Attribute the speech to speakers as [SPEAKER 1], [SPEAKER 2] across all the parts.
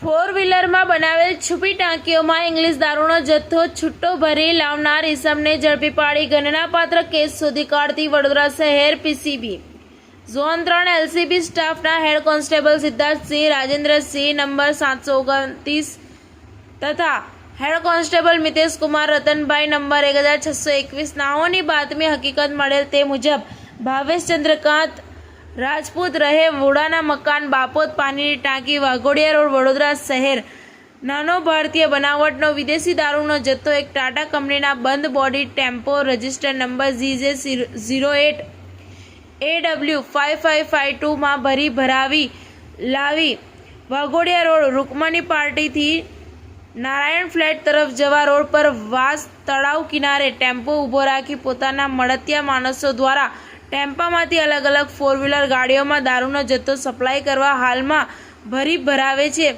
[SPEAKER 1] Four વ્હીલરમાં બનાવેલ છુપી ટાંકીઓમાં English દારૂનો જથ્થો છૂટો ભરી લાવનાર ઇસમને ઝડપી પાડી ગણનાપાત્ર કેસ શોધી કાઢતી વડોદરા શહેર પીસીબી. ઝોન ત્રણ એલસીબી સ્ટાફના head constable Siddharthsinh, Rajendrasinh, number સાતસો ઓગણત્રીસ તથા head constable Mitesh Kumar, Ratanbhai number એક હજાર છસો એકવીસ. નાઓની બાતમી હકીકત મળેલ તે મુજબ ભાવેશ ચંદ્રકાંત રાજપૂત રહે વોડાના મકાન બાપોત પાણીની ટાંકી વાઘોડિયા રોડ, વડોદરા શહેર. નાનો ભારતીય બનાવટનો વિદેશી દારૂનો જથ્થો એક ટાટા કંપનીના બંધ body tempo register number ઝીઝે zero eight. A W five five five ટુમાં ભરી ભરાવી, લાવી. વાઘોડિયા રોડ, રૂકમણી પાર્ટીથી નારાયણ ફ્લેટ તરફ જવા રોડ પર વાસ તળાવ કિનારે ટેમ્પો ઊભો રાખી પોતાના મળતિયા માણસો દ્વારા ટેમ્પામાંથી અલગ અલગ ફોર વ્હીલર ગાડીઓમાં દારૂનો જથ્થો સપ્લાય કરવા હાલમાં ભરી ભરાવે છે.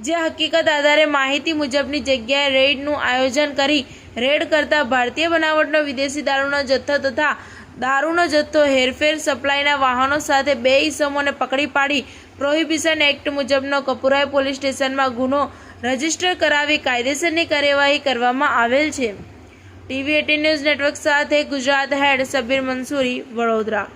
[SPEAKER 1] જે હકીકત આધારે માહિતી મુજબની જગ્યાએ રેડનું આયોજન કરી રેડ કરતા ભારતીય બનાવટનો વિદેશી દારૂનો જથ્થો તથા દારૂનો જથ્થો હેરફેર સપ્લાયના વાહનો સાથે બે ઇસમોને પકડી પાડી પ્રોહિબિશન એક્ટ મુજબનો કપુરાઈ પોલીસ સ્ટેશનમાં ગુનો રજિસ્ટર કરાવી કાયદેસરની કાર્યવાહી કરવામાં આવેલ છે. ટીવી એટીન ન્યૂઝ નેટવર્ક સાથે ગુજરાત હેડ સબીર મંસૂરી વડોદરા